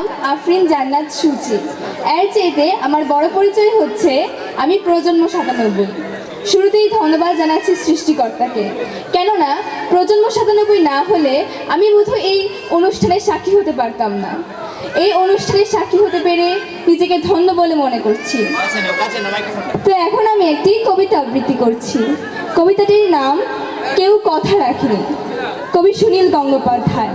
নাম আফরিন জান্নাত সুচি। এর চেয়েতে আমার বড় পরিচয় হচ্ছে আমি প্রজন্ম সাতানব্বই। শুরুতেই ধন্যবাদ জানাচ্ছি সৃষ্টিকর্তাকে। কেননা, প্রজন্ম সাতানব্বই না হলে আমি বোধহয় এই অনুষ্ঠানের সাক্ষী হতে পারতাম না। এই অনুষ্ঠানের সাক্ষী হতে পেরে নিজেকে ধন্য বলে মনে করছি। তো এখন আমি একটি কবিতা আবৃত্তি করছি। কবিতাটির নাম, কেউ কথা রাখেনি। কবি সুনীল গঙ্গোপাধ্যায়।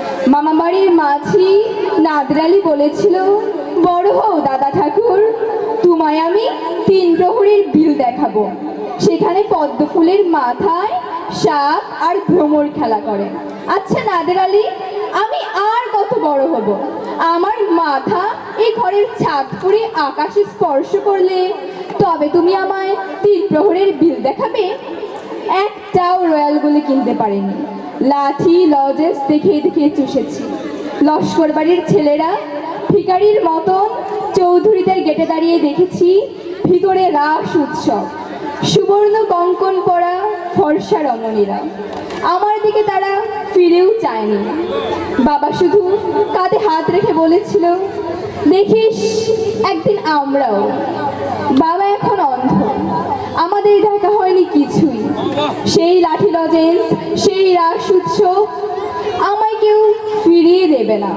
মামা বাড়ির মাঝি নাদরালি বলেছিল, বড় হও দাদা ঠাকুর, তোমায় আমি তিন প্রহরের বিল দেখাবো। সেখানে পদ্ম ফুলের মাথায় সাপ আর ভ্রমর খেলা করে। আচ্ছা নাদের আমি আর কত বড় হব? আমার মাথা এই ঘরের ছাদ করে আকাশে স্পর্শ করলে, তবে তুমি আমায় তিন প্রহরের বিল দেখাবে? একটাও রয়্যাল বলে কিনতে পারিনি। লাঠি, লজেস দেখিয়ে দেখিয়ে চুষেছি। লস্কর বাড়ির ছেলেরা ভিকারির মতন চৌধুরীদের গেটে দাঁড়িয়ে দেখেছি, ভিতরে রাস উৎসব। সুবর্ণ কঙ্কন পরা ফর্সা রমণীরা। আমার দিকে তারা ফিরেও চায়নি। বাবা শুধু কাঁধে হাত রেখে বলেছিল, দেখিস, একদিন আমরাও। বাবা এখন অন্ধ। আমাদের দেখা হয়নি কিছুই সেই লাঠি লজেন্স সেই রাস সুচ্ছ আমায় কেউ ফিরিয়ে দেবে না।